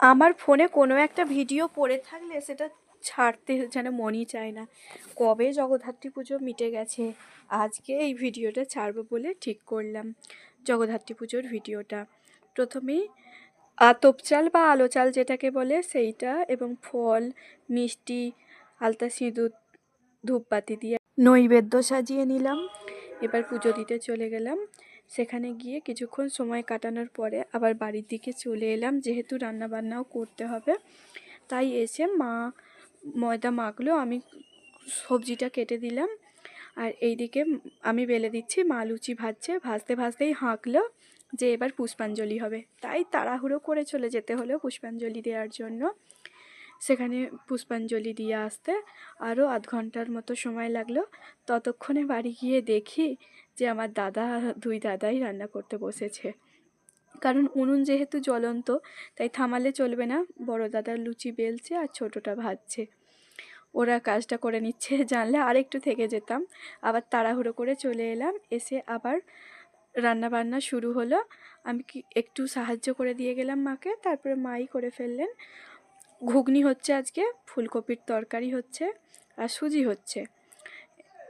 আমার ফোনে কোনো একটা ভিডিও পড়ে থাকলে সেটা ছাড়তে যেন মনই চায় না। কবে জগদ্ধাত্রী পুজো মিটে গেছে, আজকে এই ভিডিওটা ছাড়বো বলে ঠিক করলাম জগদ্ধাত্রী পুজোর ভিডিওটা। প্রথমেই আতপ চাল বা আলো চাল যেটাকে বলে সেইটা এবং ফল, মিষ্টি, আলতা সিঁদুর, ধূপবাতি দিয়ে নৈবেদ্য সাজিয়ে নিলাম। এবার পুজো দিতে চলে গেলাম। সেখানে গিয়ে কিছুক্ষণ সময় কাটানোর পরে আবার বাড়ির দিকে চলে এলাম। যেহেতু রান্না বান্নাও করতে হবে, তাই এসে মা ময়দা মাখলো, আমি সবজিটা কেটে দিলাম। আর এইদিকে আমি বেলে দিচ্ছি, মা লুচি ভাজছে, ভাজতে ভাজতেই হাঁকলো যে এবার পুষ্পাঞ্জলি হবে। তাই তাড়াহুড়ো করে চলে যেতে হলো পুষ্পাঞ্জলি দেওয়ার জন্য। সেখানে পুষ্পাঞ্জলি দিয়ে আসতে আরও আধ ঘণ্টার মতো সময় লাগল। ততক্ষণে বাড়ি গিয়ে দেখি যে আমার দাদা, দুই দাদাই রান্না করতে বসেছে। কারণ উনুন যেহেতু জ্বলন্ত, তাই থামালে চলবে না। বড় দাদার লুচি বেলছে আর ছোটোটা ভাজছে। ওরা কাজটা করে নিচ্ছে। জানলে আর একটু থেকে যেতাম। আবার তাড়াহুড়ো করে চলে এলাম। এসে আবার রান্না বান্না শুরু হলো। আমি কি একটু সাহায্য করে দিয়ে গেলাম মাকে। তারপরে মাই করে ফেললেন। ঘুগনি হচ্ছে আজকে, ফুলকপির তরকারি হচ্ছে আর সুজি হচ্ছে।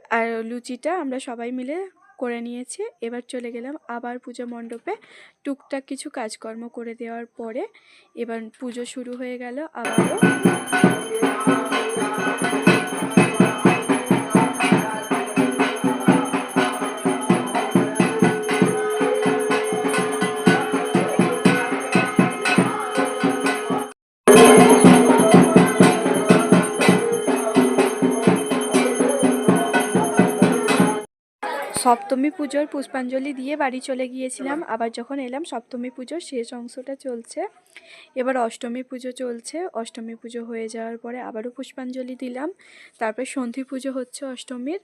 আর লুচিটা আমরা সবাই মিলে করে নিয়েছি। এবার চলে গেলাম আবার পুজো মণ্ডপে। টুকটাক কিছু কাজকর্ম করে দেওয়ার পরে এবার পুজো শুরু হয়ে গেল আবারও। সপ্তমী পুজোর পুষ্পাঞ্জলি দিয়ে বাড়ি চলে গিয়েছিলাম। আবার? যখন এলাম সপ্তমী পুজোর শেষ অংশটা চলছে। এবার অষ্টমী পুজো চলছে। অষ্টমী পুজো হয়ে যাওয়ার পরে আবারও পুষ্পাঞ্জলি দিলাম। তারপরে সন্ধি পুজো হচ্ছে অষ্টমীর।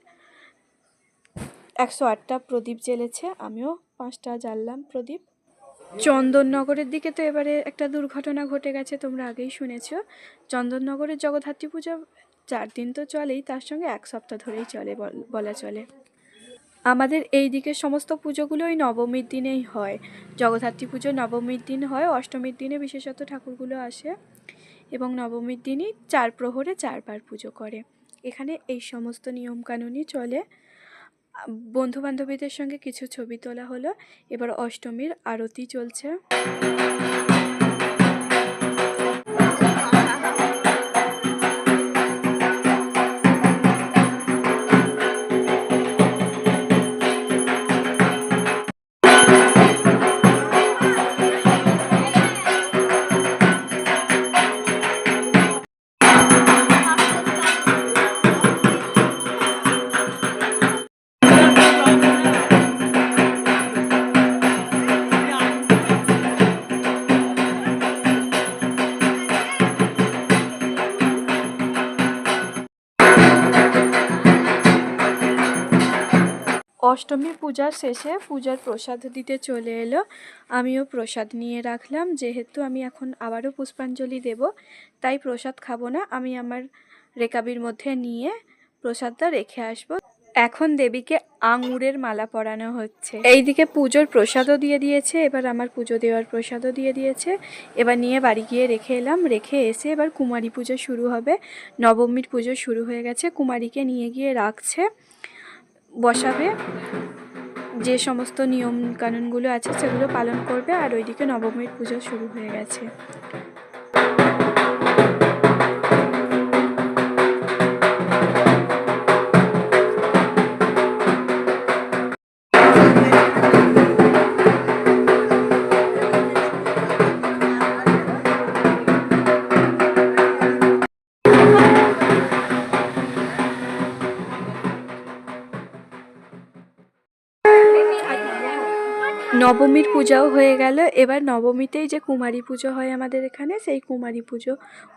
একশো আটটা প্রদীপ জ্বেলেছে। আমিও পাঁচটা জ্বাললাম প্রদীপ। চন্দননগরের দিকে তো এবারে একটা দুর্ঘটনা ঘটে গেছে তোমরা আগেই শুনেছ। চন্দননগরের জগদ্ধাত্রী পুজো চার দিন তো চলেই তার সঙ্গে এক সপ্তাহ ধরেই চলে বলা চলে। আমাদের এই দিকের সমস্ত পুজোগুলোই নবমীর দিনেই হয়। জগদ্ধাত্রী পুজো নবমীর দিন হয়, অষ্টমীর দিনে বিশেষত ঠাকুরগুলো আসে এবং নবমীর দিনই চার প্রহরে চারবার পুজো করে। এখানে এই সমস্ত নিয়মকানুনই চলে। বন্ধু বান্ধবীদের সঙ্গে কিছু ছবি তোলা হলো। এবার অষ্টমীর আরতি চলছে। অষ্টমী পূজার শেষে পূজার প্রসাদ দিতে চলে এলো। আমিও প্রসাদ নিয়ে রাখলাম। যেহেতু আমি এখন আবারও পুষ্পাঞ্জলি দেব, তাই প্রসাদ খাব না। আমি আমার রেকাবির মধ্যে নিয়ে প্রসাদটা রেখে আসব। এখন দেবীকে আঙুরের মালা পরানো হচ্ছে। এইদিকে পুজোর প্রসাদও দিয়ে দিয়েছে, এবার আমার পুজো দেওয়ার প্রসাদও দিয়ে দিয়েছে। এবার নিয়ে বাড়ি গিয়ে রেখে এলাম। রেখে এসে এবার কুমারী পুজো শুরু হবে। নবমীর পুজো শুরু হয়ে গেছে। কুমারীকে নিয়ে গিয়ে রাখছে। বসাবে। যে সমস্ত নিয়ম কানুনগুলো আছে সেগুলো পালন করবে আর ওইদিকে নবমীর পুজো শুরু হয়ে গেছে। নবমীর পূজাও হয়ে গেল। এবার নবমীতেই যে কুমারী পুজো হয় আমাদের এখানে সেই কুমারী পুজো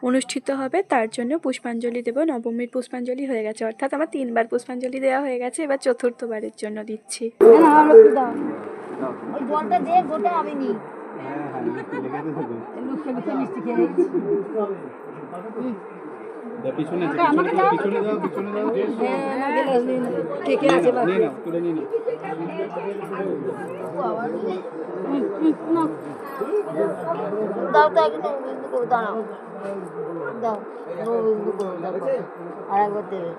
অনুষ্ঠিত হবে। তার জন্য পুষ্পাঞ্জলি দেব। নবমীর পুষ্পাঞ্জলি হয়ে গেছে। অর্থাৎ আমার তিনবার পুষ্পাঞ্জলি দেওয়া হয়ে গেছে। এবার চতুর্থবারের জন্য দিচ্ছি। ওই জলটা দে গোটা আমি পিছনে আমাকে দাও। পিছনে দাও পিছনে দাও হ্যাঁ, না গেলে নিয়ে নাও। কে কে আছে বাকি? নাও তুলে নিয়ে নাও হুম, হুম, নাও। দাও তো একটু বিন্দু করে দাঁড়াও দাও নো করে দাও আর একবার দেবে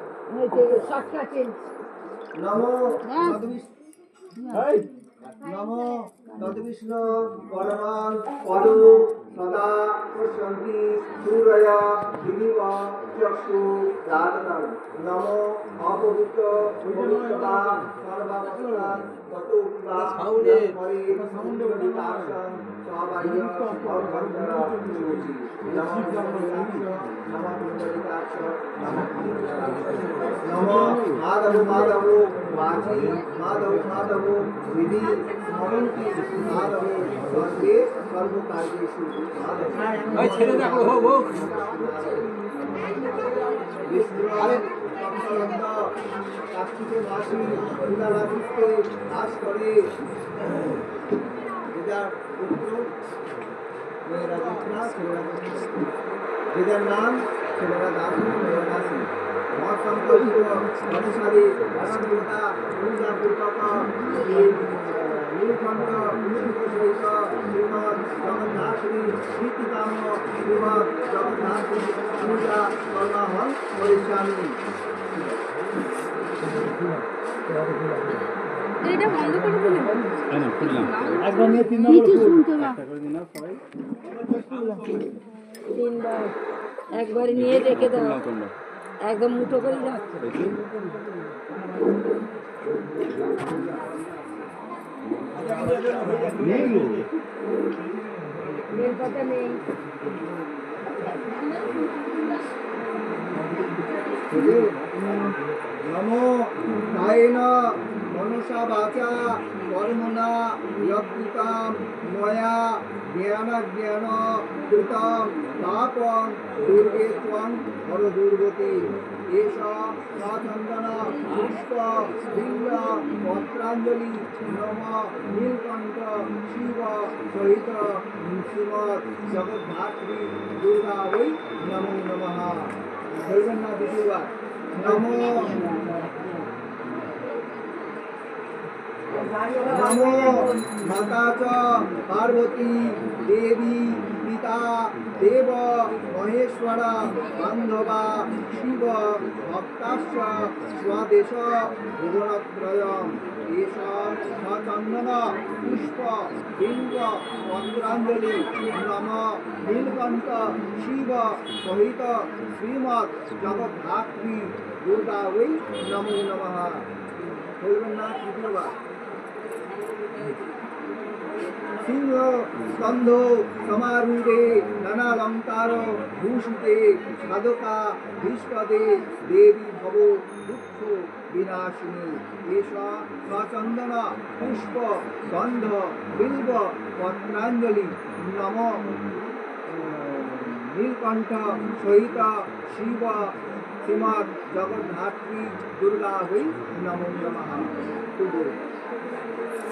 নমো তদ্বিষ্ণু অপবিত্র পবিত্রতা সর্বাবস্থা ততো বিবা সাউন্ডে হরি সাউন্ডে বিতাসং সবাইয় অর্ঘ্যরা চুচি নমো মাধব মাধব মাঝি মাধব মাধব বিধি স্মরন্তি মাধব সর্বে সর্বকার্যেষু মাধব ছেড়ে দেখো হোক হোক যেটার। নাম ছেলেরা দাসী মেয়েরা দাসী মত সম্পর্কিত অনুসারে অনন্ততা পূজা করিষ্যামি একবার নিয়ে তিন নম্বর ফুল তিনবার একবার নিয়ে রেখে দাও। একদম মুঠো করে নেই বেলপাতা নেই। নমো কায়েন মনসা বাচা কর্মণা যৎকৃতাম ময়া জ্ঞানাজ্ঞান কৃতম পাপং দুর্গে ত্বং হর দুর্গতি এষ সচন্দন পুষ্প বিল্ল পত্রাঞ্জলি নম নীলকণ্ঠ শিব সহিত শ্রীমৎ জগদ্ধাত্রী দুর্গা বৈ নমো নমঃ বলবেন না দ্বিতীয়বার নমো মাতা চ পার্বতী দেবী পিতা দেব মহেশ্বর বান্ধবা শিব ভক্তাশ্চ স্বদেশ ভুবনত্রয়ম এষ সচন্দন পুষ্প বিল্ব পত্রাঞ্জলি নম নীলকণ্ঠ শিব সহিত শ্রীমৎ জগদ্ধাত্রী দুর্গা বৈ নমো নমঃ বলবেন না সিংহ, স্কন্ধ সমারূঢ়ে নানালঙ্কার, ভূষিতে সাধকা ভীষ্পদে দেবী ভব, দুঃখ বিনাশিনী। এষ সচন্দন পুষ্প, গন্ধ, বিল্ব, পত্রাঞ্জলি, নম। নীলকণ্ঠ, সহিত, শিব শ্রীমৎ জগন্নাথী দুর্গা বৈ নমো নমঃ।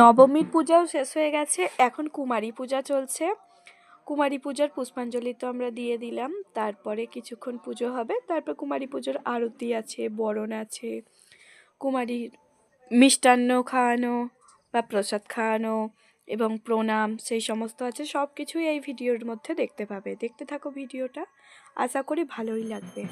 নবমীর পূজাও শেষ হয়ে গেছে। এখন কুমারী পূজা চলছে। কুমারী পূজার পুষ্পাঞ্জলি তো আমরা দিয়ে দিলাম। তারপরে কিছুক্ষণ পুজো হবে। তারপর কুমারী পুজোর আরতি আছে, বরণ আছে। কুমারীর মিষ্টান্ন খাওয়ানো বা প্রসাদ খাওয়ানো এবং প্রণাম সেই সমস্ত আছে। সব কিছুই এই ভিডিওর মধ্যে দেখতে পাবে। দেখতে থাকো ভিডিওটা। আশা করি ভালোই লাগবে।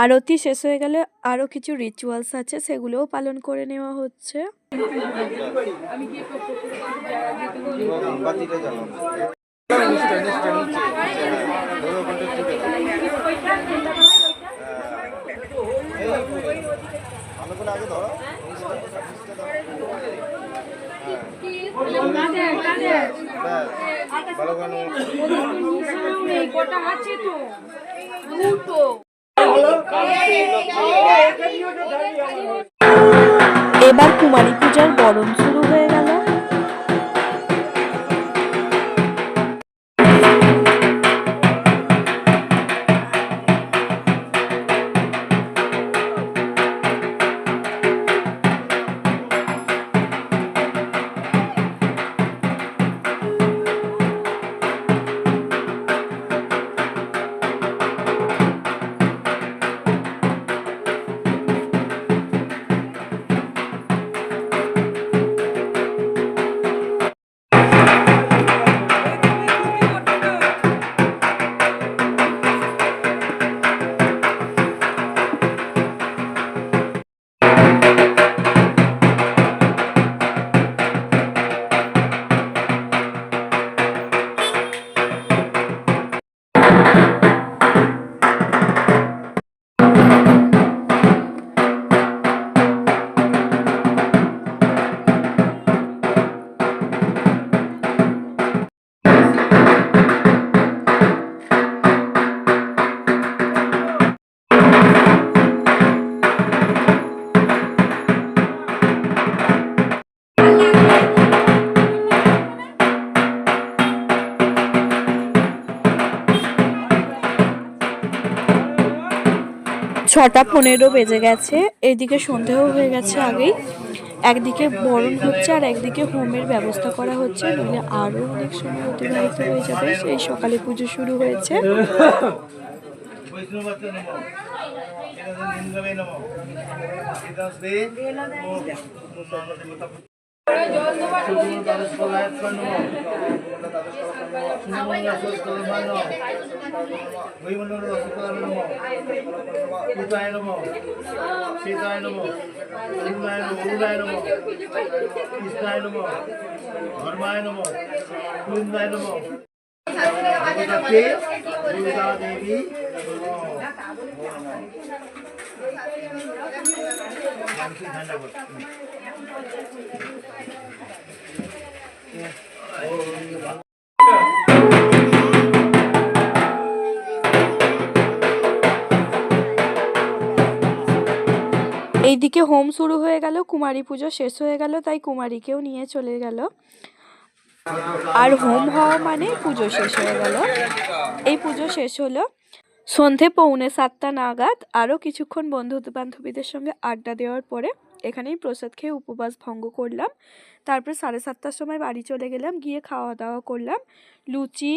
আরতি শেষ হয়ে গেলে আরও কিছু রিচুয়ালস আছে সেগুলোও পালন করে নেওয়া হচ্ছে। এবার কুমারী পূজার বরণ ছটা পনেরো বেজে গেছে। এদিকে সন্ধেও হয়ে গেছে আগেই। একদিকে বরণ হচ্ছে আর একদিকে হোমের ব্যবস্থা করা হচ্ছে। নইলে আরও অনেক সময় অতিবাহিত হয়ে যাবে। সেই সকালে পুজো শুরু হয়েছে। বৈষ্ণবাচ্চ নম লিঙ্গমে নম শ্রী সীতায় নম সীতায় নম অরুণায় নম অরুণায় নম কৃষ্ণায় এইদিকে হোম শুরু হয়ে গেল, কুমারী পুজো শেষ হয়ে গেল, তাই কুমারীকেও নিয়ে চলে গেল। আর হোম হওয়া মানে পুজো শেষ হয়ে গেল। এই পুজো শেষ হলো। সন্ধে পৌনে সাতটা নাগাদ আরও কিছুক্ষণ বন্ধু বান্ধবীদের সঙ্গে আড্ডা দেওয়ার পরে এখানেই প্রসাদ খেয়ে উপবাস ভঙ্গ করলাম। তারপরে সাড়ে সাতটার সময় বাড়ি চলে গেলাম, গিয়ে খাওয়া দাওয়া করলাম। লুচি,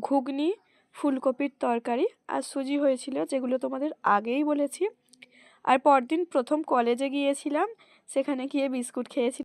ঘুগনি, ফুলকপির তরকারি আর সুজি হয়েছিল, যেগুলো তোমাদের আগেই বলেছি। আর পরদিন প্রথম কলেজে গিয়েছিলাম, সেখানে গিয়ে বিস্কুট খেয়েছি।